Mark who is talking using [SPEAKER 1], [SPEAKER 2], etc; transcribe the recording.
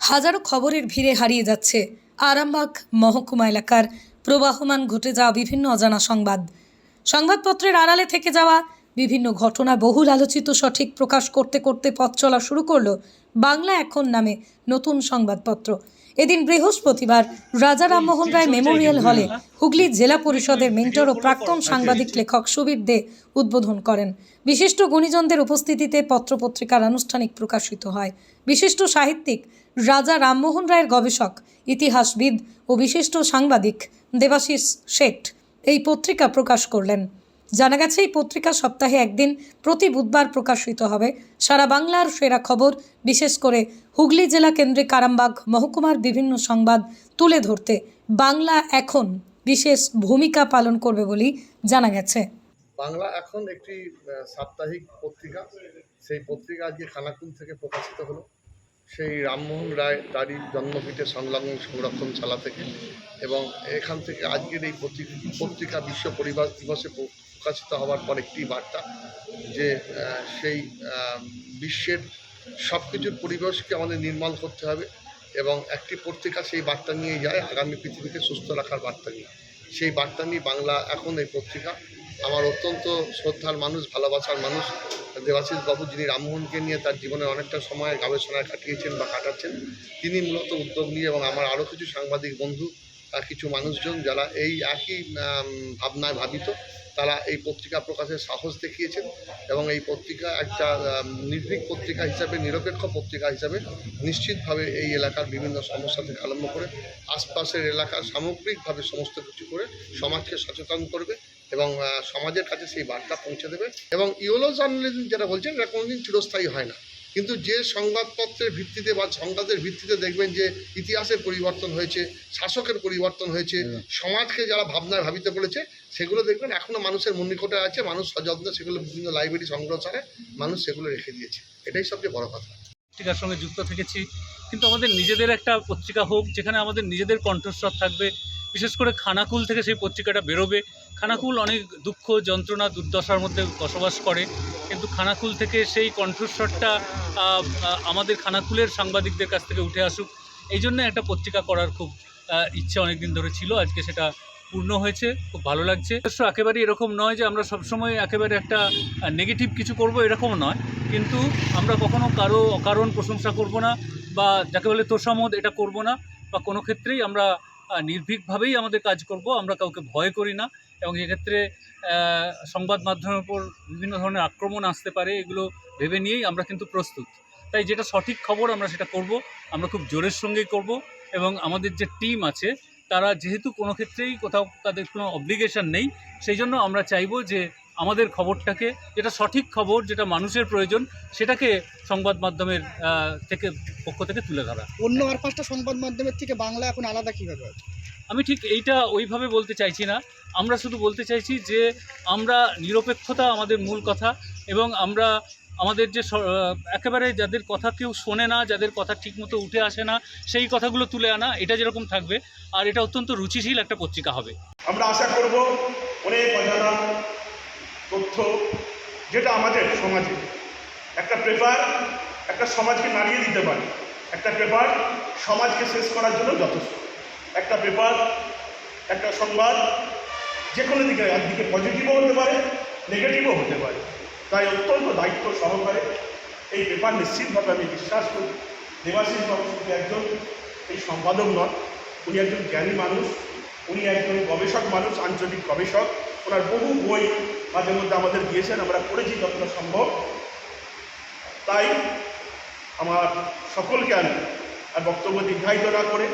[SPEAKER 1] হাজারো খবরের ভিড়ে হারিয়ে যাচ্ছে আরামবাগ মহকুমা এলাকার প্রবাহমান ঘটে যাওয়া বিভিন্ন অজানা সংবাদ। সংবাদপত্রের আড়ালে থেকে যাওয়া বিভিন্ন ঘটনা বহুল আলোচিত, সঠিক প্রকাশ করতে করতে পথ চলা শুরু করল বাংলা এখন নামে নতুন সংবাদপত্র। এদিন বৃহস্পতিবার রাজা রামমোহন রায় মেমোরিয়াল হলে হুগলি জেলা পরিষদের মেন্টর ও প্রাক্তন সাংবাদিক লেখক সুবীর দে উদ্বোধন করেন। বিশিষ্ট গুণীজনদের উপস্থিতিতে পত্রপত্রিকার আনুষ্ঠানিক প্রকাশিত হয়। বিশিষ্ট সাহিত্যিক রাজা রামমোহন রায়ের গবেষক, ইতিহাসবিদ ও বিশিষ্ট সাংবাদিক দেবাশিস শেঠ এই পত্রিকা প্রকাশ করলেন। জানা গেছে, এই পত্রিকা সপ্তাহে একদিন প্রতি বুধবার প্রকাশিত হবে। সারা বাংলার সেরা খবর, বিশেষ করে হুগলি জেলা কেন্দ্রিক আরামবাগ মহকুমার বিভিন্ন সংবাদ তুলে ধরতে বাংলা এখন বিশেষ ভূমিকা পালন করবে বলেই জানা গেছে।
[SPEAKER 2] বাংলা এখন একটি সাপ্তাহিক পত্রিকা। সেই পত্রিকা আজকে খানাকুল থেকে প্রকাশিত হলো। সেই রামমোহন রায় তারই জন্মপীঠে সংলগ্ন সংরক্ষণ শালা থেকে। এবং এখান থেকে আজকের এই পত্রিকা বিশ্ব পরিবার দিবসে প্রকাশিত হওয়ার পর একটি বার্তা যে সেই বিশ্বের সব কিছুর পরিবেশকে আমাদের নির্মল করতে হবে এবং একটি পত্রিকা সেই বার্তা নিয়ে যায়, আগামী পৃথিবীকে সুস্থ রাখার বার্তা নিয়ে। সেই বার্তা নিয়ে বাংলা এখন এই পত্রিকা। আমার অত্যন্ত শ্রদ্ধার মানুষ, ভালোবাসার মানুষ দেবাশিস বাবু, যিনি রামমোহনকে নিয়ে তার জীবনের অনেকটা সময় গবেষণায় কাটিয়েছেন বা কাটাচ্ছেন, তিনি মূলত উদ্যোগ নিয়ে এবং আমার আরও কিছু সাংবাদিক বন্ধু কিছু মানুষজন যারা এই একই ভাবনায় ভাবিত, তারা এই পত্রিকা প্রকাশের সাহস দেখিয়েছেন এবং এই পত্রিকা একটা নির্ভীক পত্রিকা হিসাবে, নিরপেক্ষ পত্রিকা হিসাবে নিশ্চিতভাবে এই এলাকার বিভিন্ন সমস্যা থেকে আরম্ভ করে আশপাশের এলাকার সামগ্রিকভাবে সমস্ত কিছু করে সমাজকে সচেতন করবে এবং সমাজের কাছে সেই বার্তা পৌঁছে দেবে। এবং ইওলো জার্নালিজম যেটা বলছেন, এটা কোনোদিন চিরস্থায়ী হয় না। কিন্তু যে সংবাদপত্রের ভিত্তিতে বা সংবাদের ভিত্তিতে দেখবেন যে ইতিহাসের পরিবর্তন হয়েছে শাসকের পরিবর্তন হয়েছে সমাজকে যারা ভাবনায় ভাবিতে বলেছে সেগুলো দেখবেন এখনও মানুষের মন্নিকটে আছে মানুষ সযত্নে সেগুলো বিভিন্ন লাইব্রেরি সংগ্রহসারে মানুষ সেগুলো রেখে দিয়েছে। এটাই সবচেয়ে বড় কথা।
[SPEAKER 3] পত্রিকার সঙ্গে যুক্ত থেকেছি। কিন্তু আমাদের নিজেদের একটা পত্রিকা হোক যেখানে আমাদের নিজেদের কণ্ঠস্বর থাকবে বিশেষ করে খানাকুল থেকে সেই পত্রিকাটা বেরোবে। খানাকুল অনেক দুঃখ, যন্ত্রণা, দুর্দশার মধ্যে বসবাস করে। কিন্তু খানাকুল থেকে সেই কণ্ঠস্বরটা আমাদের খানাকুলের সাংবাদিকদের কাছ থেকে উঠে আসুক। এই জন্য একটা পত্রিকা করার খুব ইচ্ছে অনেক দিন ধরে ছিল। আজকে সেটা পূর্ণ হয়েছে, খুব ভালো লাগছে। অবশ্য একেবারে এরকম নয় যে আমরা সবসময় একেবারে একটা নেগেটিভ কিছু করব এরকম নয়। কিন্তু আমরা কখনো কারও অকারণ প্রশংসা করব না বা যাকে বলে তোষামদ এটা করব না। বা কোনো ক্ষেত্রেই আমরা নির্ভীকভাবেই আমাদের কাজ করব, আমরা কাউকে ভয় করি না এবং এক্ষেত্রে সংবাদ মাধ্যমের উপর বিভিন্ন ধরনের আক্রমণ আসতে পারে, এগুলো ভেবে নিয়েই আমরা কিন্তু প্রস্তুত। তাই যেটা সঠিক খবর আমরা সেটা করব, আমরা খুব জোরের সঙ্গেই করব এবং আমাদের যে টিম আছে, তারা যেহেতু কোনো ক্ষেত্রেই কোথাও তাদের কোনো অব্লিগেশন নেই, সেই জন্য আমরা চাইব যে আমাদের খবরটাকে যেটা সঠিক খবর যেটা মানুষের প্রয়োজন সেটাকে সংবাদ মাধ্যমের থেকে পক্ষ থেকে তুলে ধরা।
[SPEAKER 4] অন্য আর পাঁচটা সংবাদ মাধ্যমের থেকে বাংলা এখন আলাদা কীভাবে আছে
[SPEAKER 3] আমি ঠিক এইটা ওইভাবে বলতে চাইছি না। আমরা শুধু বলতে চাইছি যে আমরা নিরপেক্ষতা আমাদের মূল কথা এবং আমরা আমাদের যে স- একেবারে যাদের কথা কেউ শোনে না যাদের কথা ঠিকমতো উঠে আসে না সেই কথাগুলো তুলে আনা এটা যেরকম থাকবে আর এটা অত্যন্ত রুচিশীল একটা পত্রিকা হবে।
[SPEAKER 5] আমরা আশা করব অনেক যেটা আমাদের সমাজে। একটা পেপার একটা সমাজকে নাড়িয়ে দিতে পারে। একটা পেপার সমাজকে শেষ করার জন্য যথেষ্ট। একটা পেপার একটা সংবাদ যে কোনো দিকে একদিকে পজিটিভও হতে পারে নেগেটিভও হতে পারে। তাই অত্যন্ত দায়িত্ব সহকারে এই পেপার নিশ্চিতভাবে আমি বিশ্বাস করি, দেবাশিস বাবু শুধু একজন এই সম্পাদক নন, উনি একজন জ্ঞানী মানুষ, উনি একজন গবেষক মানুষ, আঞ্চলিক গবেষক। ওনার বহু বই মাঝে মধ্যে আমাদের দিয়েছেন, আমরা পড়েছি যতটা সম্ভব। তাই আমার সকলকে আমি আর বক্তব্য দীর্ঘায়িত না করে